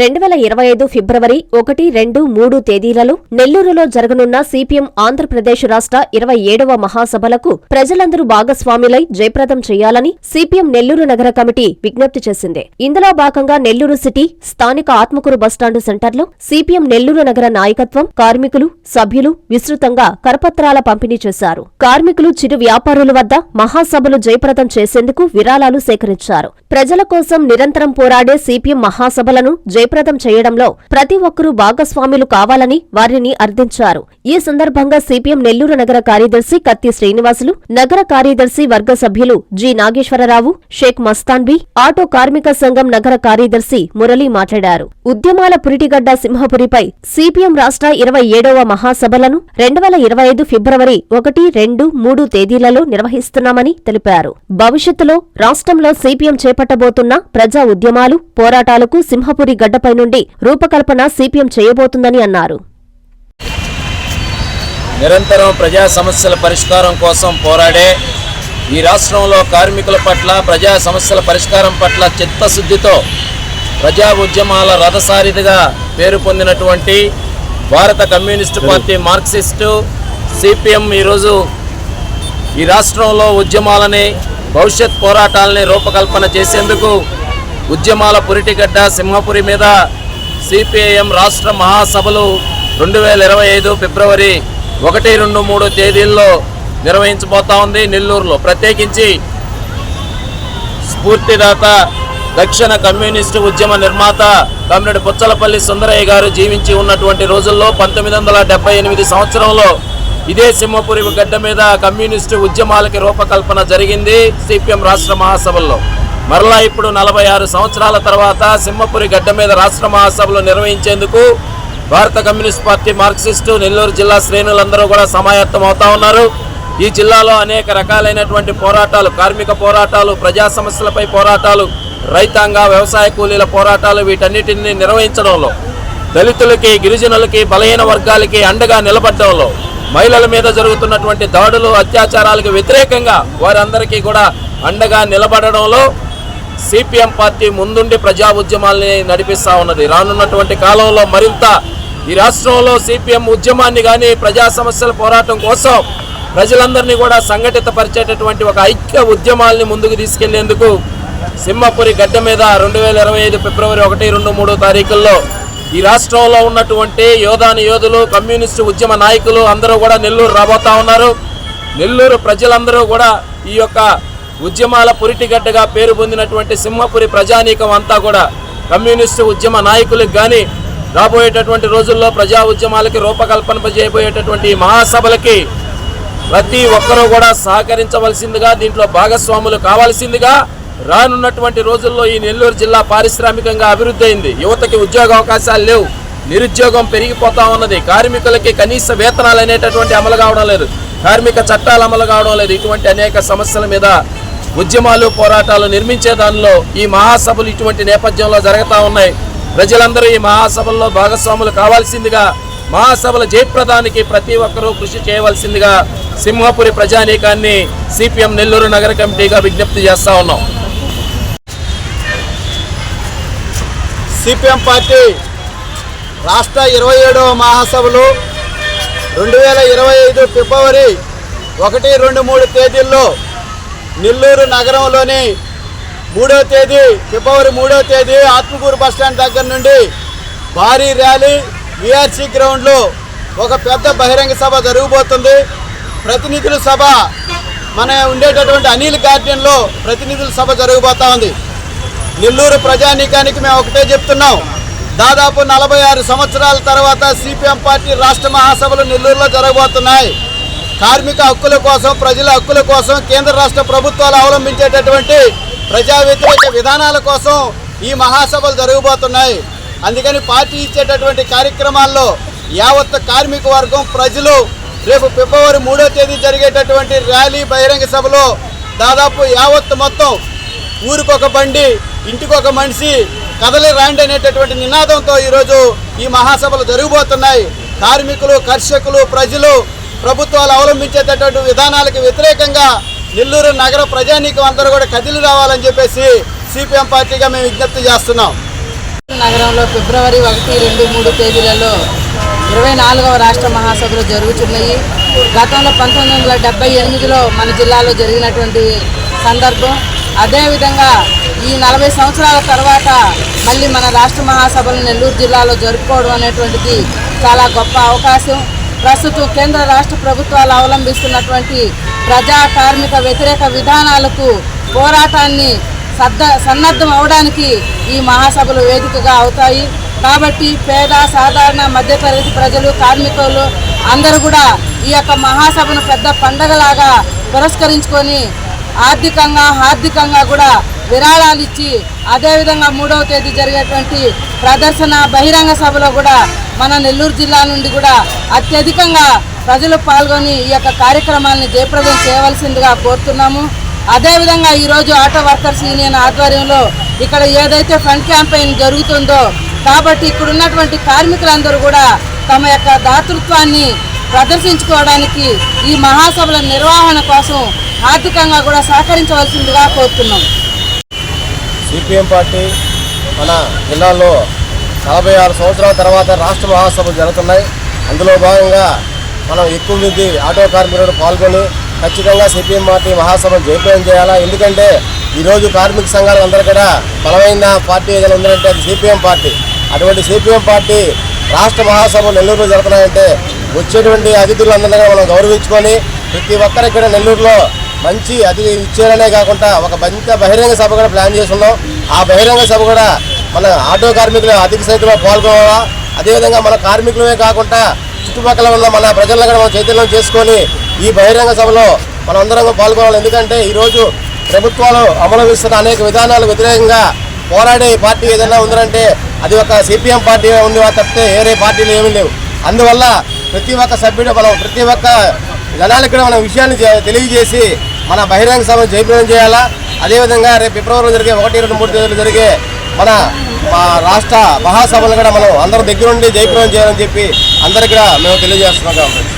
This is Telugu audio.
రెండు వేల ఇరవై ఐదు ఫిబ్రవరి ఒకటి రెండు మూడు తేదీలలో నెల్లూరులో జరగనున్న సిపిఎం ఆంధ్రప్రదేశ్ రాష్ట్ర ఇరవై ఏడవ మహాసభలకు ప్రజలందరూ భాగస్వాములై జయప్రదం చేయాలని సిపిఎం నెల్లూరు నగర కమిటీ విజ్ఞప్తి చేసింది. ఇందులో భాగంగా నెల్లూరు సిటీ స్థానిక ఆత్మకూరు బస్టాండు సెంటర్లో సిపిఎం నెల్లూరు నగర నాయకత్వం కార్మికులు సభ్యులు విస్తృతంగా కరపత్రాల పంపిణీ చేశారు. కార్మికులు చిరు వ్యాపారుల వద్ద మహాసభలు జయప్రదం చేసేందుకు విరాళాలు సేకరించారు. ప్రజల కోసం నిరంతరం పోరాడే సిపిఎం మహాసభలను జయప్రదం చేయడంలో ప్రతి ఒక్కరూ భాగస్వాములు కావాలని వారిని అర్థించారు. ఈ సందర్భంగా సిపిఎం నెల్లూరు నగర కార్యదర్శి కత్తి శ్రీనివాసులు నగర కార్యదర్శి వర్గ సభ్యులు జి నాగేశ్వరరావు షేక్ మస్తాన్బీ ఆటో కార్మిక సంఘం నగర కార్యదర్శి మురళి మాట్లాడారు. ఉద్యమాల పురిటిగడ్డ సింహపురిపై సిపిఎం రాష్ట్ర ఇరవై ఏడవ మహాసభలను రెండు వేల ఇరవై ఐదు ఫిబ్రవరి ఒకటి రెండు మూడు తేదీలలో నిర్వహిస్తున్నామని తెలిపారు. భవిష్యత్తులో రాష్ట్రంలో సిపిఎం చేపట్టబోతున్న ప్రజా ఉద్యమాలు పోరాటాలకు సింహపురి గడ్డ గడ్డపై నుండి రూపకల్పన సిపిఎం చేయబోతుందని అన్నారు. నిరంతరం ప్రజా సమస్యల పరిష్కారం కోసం పోరాడే ఈ రాష్ట్రంలో కార్మికుల పట్ల ప్రజా సమస్యల పరిష్కారం పట్ల చిత్తశుద్ధితో ప్రజా ఉద్యమాల రథసారిదిగా పేరు పొందినటువంటి భారత కమ్యూనిస్టు పార్టీ మార్క్సిస్టు సిపిఎం ఈరోజు ఈ రాష్ట్రంలో ఉద్యమాలని భవిష్యత్ పోరాటాలని రూపకల్పన చేసేందుకు ఉద్యమాల పురిటిగడ్డ సింహపురి మీద సిపిఐఎం రాష్ట్ర మహాసభలు రెండు వేల ఇరవై ఐదు ఫిబ్రవరి ఒకటి రెండు మూడు తేదీల్లో నిర్వహించబోతా ఉంది నెల్లూరులో. ప్రత్యేకించి స్ఫూర్తిదాత దక్షిణ కమ్యూనిస్టు ఉద్యమ నిర్మాత కమ్రేడ్ పుచ్చలపల్లి సుందరయ్య గారు జీవించి ఉన్నటువంటి రోజుల్లో పంతొమ్మిది వందల డెబ్బై ఎనిమిది సంవత్సరంలో ఇదే సింహపురి గడ్డ మీద కమ్యూనిస్టు ఉద్యమాలకి రూపకల్పన జరిగింది సిపిఎం రాష్ట్ర మహాసభల్లో. మరలా ఇప్పుడు నలభై ఆరు సంవత్సరాల తర్వాత సింహపురి గడ్డ మీద రాష్ట్ర మహాసభలు నిర్వహించేందుకు భారత కమ్యూనిస్ట్ పార్టీ మార్క్సిస్టు నెల్లూరు జిల్లా శ్రేణులందరూ కూడా సమాయత్తం అవుతా ఉన్నారు. ఈ జిల్లాలో అనేక రకాలైనటువంటి పోరాటాలు కార్మిక పోరాటాలు ప్రజా సమస్యలపై పోరాటాలు రైతాంగ వ్యవసాయ కూలీల పోరాటాలు వీటన్నిటిని నిర్వహించడంలో దళితులకి గిరిజనులకి బలహీన వర్గాలకి అండగా నిలబడడంలో మహిళల మీద జరుగుతున్నటువంటి దాడులు అత్యాచారాలకు వ్యతిరేకంగా వారందరికీ కూడా అండగా నిలబడడంలో సిపిఎం పార్టీ ముందుండి ప్రజా ఉద్యమాల్ని నడిపిస్తా ఉన్నది. రానున్నటువంటి కాలంలో మరింత ఈ రాష్ట్రంలో సిపిఎం ఉద్యమాన్ని కానీ ప్రజా సమస్యల పోరాటం కోసం ప్రజలందరినీ కూడా సంఘటితపరిచేటటువంటి ఒక ఐక్య ఉద్యమాల్ని ముందుకు తీసుకెళ్ళేందుకు సింహపురి గడ్డ మీద రెండు వేల ఇరవై ఐదు ఫిబ్రవరి ఒకటి రెండు మూడు తారీఖుల్లో ఈ రాష్ట్రంలో ఉన్నటువంటి యోధాని యోధులు కమ్యూనిస్టు ఉద్యమ నాయకులు అందరూ కూడా నెల్లూరు రాబోతా ఉన్నారు. నెల్లూరు ప్రజలందరూ కూడా ఈ యొక్క ఉద్యమాల పురిటిగడ్డగా పేరు పొందినటువంటి సింహపురి ప్రజానీకం అంతా కూడా కమ్యూనిస్టు ఉద్యమ నాయకులకు కానీ రాబోయేటటువంటి రోజుల్లో ప్రజా ఉద్యమాలకి రూపకల్పన చేయబోయేటటువంటి మహాసభలకి ప్రతి ఒక్కరూ కూడా సహకరించవలసిందిగా దీంట్లో భాగస్వాములు కావాల్సిందిగా రానున్నటువంటి రోజుల్లో ఈ నెల్లూరు జిల్లా పారిశ్రామికంగా అభివృద్ధి అయింది. యువతకి ఉద్యోగ అవకాశాలు లేవు. నిరుద్యోగం పెరిగిపోతా ఉన్నది. కార్మికులకి కనీస వేతనాలు అనేటటువంటి అమలు కావడం లేదు. కార్మిక చట్టాలు అమలు కావడం లేదు. ఇటువంటి అనేక సమస్యల మీద ఉద్యమాలు పోరాటాలు నిర్మించే దానిలో ఈ మహాసభలు ఇటువంటి నేపథ్యంలో జరుగుతూ ఉన్నాయి. ప్రజలందరూ ఈ మహాసభల్లో భాగస్వాములు కావాల్సిందిగా మహాసభల జయప్రదానికి ప్రతి ఒక్కరూ కృషి చేయవలసిందిగా సింహపురి ప్రజానీకాన్ని సిపిఎం నెల్లూరు నగర కమిటీగా విజ్ఞప్తి చేస్తా ఉన్నాం. సిపిఎం పార్టీ రాష్ట్ర ఇరవై ఏడవ మహాసభలు రెండు వేల ఇరవై ఐదు ఫిబ్రవరి ఒకటి రెండు మూడు తేదీల్లో నెల్లూరు నగరంలోని మూడో తేదీ ఫిబ్రవరి మూడో తేదీ ఆత్మకూరు బస్టాండ్ దగ్గర నుండి భారీ ర్యాలీ విఆర్సీ గ్రౌండ్లో ఒక పెద్ద బహిరంగ సభ జరగబోతుంది. ప్రతినిధుల సభ మన ఉండేటటువంటి అనిల్ గార్డెన్లో ప్రతినిధుల సభ జరగబోతా ఉంది. నెల్లూరు ప్రజానీకానికి మేము ఒకటే చెప్తున్నాం. దాదాపు నలభై ఆరు సంవత్సరాల తర్వాత సిపిఎం పార్టీ రాష్ట్ర మహాసభలు నెల్లూరులో జరగబోతున్నాయి. కార్మిక హక్కుల కోసం ప్రజల హక్కుల కోసం కేంద్ర రాష్ట్ర ప్రభుత్వాలు అవలంబించేటటువంటి ప్రజా వ్యతిరేక విధానాల కోసం ఈ మహాసభలు జరగబోతున్నాయి. అందుకని పార్టీ ఇచ్చేటటువంటి కార్యక్రమాల్లో యావత్ కార్మిక వర్గం ప్రజలు రేపు ఫిబ్రవరి మూడో తేదీ జరిగేటటువంటి ర్యాలీ బహిరంగ సభలో దాదాపు యావత్ మొత్తం ఊరికొక బండి ఇంటికొక మనిషి కదలి రాండి అనేటటువంటి నినాదంతో ఈరోజు ఈ మహాసభలు జరగబోతున్నాయి. కార్మికులు కర్షకులు ప్రజలు ప్రభుత్వాలు అవలంబించేటటువంటి విధానాలకు వ్యతిరేకంగా నెల్లూరు నగర ప్రజానీకం అందరూ కూడా కదిలి రావాలని చెప్పేసి సిపిఎం పార్టీగా మేము విజ్ఞప్తి చేస్తున్నాం. నగరంలో ఫిబ్రవరి ఒకటి రెండు మూడు తేదీలలో ఇరవై నాలుగవ రాష్ట్ర మహాసభలు జరుగుతున్నాయి గతంలో పంతొమ్మిది వందల డెబ్బై ఎనిమిదిలో మన జిల్లాలో జరిగినటువంటి సందర్భం. అదేవిధంగా ఈ నలభై సంవత్సరాల తర్వాత మళ్ళీ మన రాష్ట్ర మహాసభలు నెల్లూరు జిల్లాలో జరుపుకోవడం అనేటువంటిది చాలా గొప్ప అవకాశం. ప్రస్తుతం కేంద్ర రాష్ట్ర ప్రభుత్వాలు అవలంబిస్తున్నటువంటి ప్రజా కార్మిక వ్యతిరేక విధానాలకు పోరాటాన్ని సద్ద సన్నద్ధం అవడానికి ఈ మహాసభలు వేదికగా అవుతాయి. కాబట్టి పేద సాధారణ మధ్యతరగతి ప్రజలు కార్మికులు అందరూ కూడా ఈ యొక్క మహాసభను పెద్ద పండగలాగా పురస్కరించుకొని ఆర్థికంగా హార్దికంగా కూడా విరాళాలు ఇచ్చి అదేవిధంగా మూడవ తేదీ జరిగేటువంటి ప్రదర్శన బహిరంగ సభలో కూడా మన నెల్లూరు జిల్లా నుండి కూడా అత్యధికంగా ప్రజలు పాల్గొని ఈ యొక్క కార్యక్రమాన్ని జయప్రదం చేయవలసిందిగా కోరుతున్నాము. అదేవిధంగా ఈరోజు ఆటో వర్కర్స్ యూనియన్ ఆధ్వర్యంలో ఇక్కడ ఏదైతే ఫండ్ క్యాంపెయిన్ జరుగుతుందో కాబట్టి ఇక్కడ ఉన్నటువంటి కార్మికులందరూ కూడా తమ యొక్క దాతృత్వాన్ని ప్రదర్శించుకోవడానికి ఈ మహాసభల నిర్వహణ కోసం ఆర్థికంగా కూడా సహకరించవలసిందిగా కోరుతున్నాం. సిపిఎం పార్టీ మన జిల్లాలో నలభై ఆరు సంవత్సరాల తర్వాత రాష్ట్ర మహాసభలు జరుగుతున్నాయి. అందులో భాగంగా మనం ఎక్కువ మంది ఆటో కార్మికులు పాల్గొని ఖచ్చితంగా సిపిఎం పార్టీ మహాసభను జయప్రయం చేయాలా? ఎందుకంటే ఈరోజు కార్మిక సంఘాలు అందరూ కూడా బలమైన పార్టీ ఏదైనా ఉందంటే అది సిపిఎం పార్టీ. అటువంటి సిపిఎం పార్టీ రాష్ట్ర మహాసభలు నెల్లూరులో జరుగుతున్నాయంటే వచ్చేటువంటి అతిథులందరినీ మనం గౌరవించుకొని ప్రతి ఒక్కరు ఇక్కడ నెల్లూరులో మంచి అది ఇచ్చేయాలనే కాకుండా ఒక మంచి బహిరంగ సభ కూడా ప్లాన్ చేస్తున్నాం. ఆ బహిరంగ సభ కూడా మన ఆటో కార్మికులు అధిక సైతంలో పాల్గొనాలా? అదేవిధంగా మన కార్మికులమే కాకుండా చుట్టుపక్కల ఉన్న మన ప్రజలను కూడా మనం చైతన్యం చేసుకొని ఈ బహిరంగ సభలో మనందరం పాల్గొనాలి. ఎందుకంటే ఈరోజు ప్రభుత్వాలు అమలుస్తున్న అనేక విధానాలు వ్యతిరేకంగా పోరాడే పార్టీ ఏదైనా ఉందంటే అది ఒక సిపిఎం పార్టీ ఉంది తప్పితే వేరే పార్టీలు ఏమీ లేవు. అందువల్ల ప్రతి ఒక్క సభ్యుడు మనం ప్రతి ఒక్క జనాలకు కూడా మన విషయాన్ని తెలియజేసి మన బహిరంగ సభను జయప్రదం చేయాలా? అదేవిధంగా రేపు ఫిబ్రవరిలో జరిగే ఒకటి రెండు మూడు తేదీలు జరిగే మన మా రాష్ట్ర మహాసభలు కూడా మనం అందరం దగ్గరుండి జయప్రదం చేయాలని చెప్పి అందరికీ కూడా మేము తెలియజేస్తున్నాం కాబట్టి.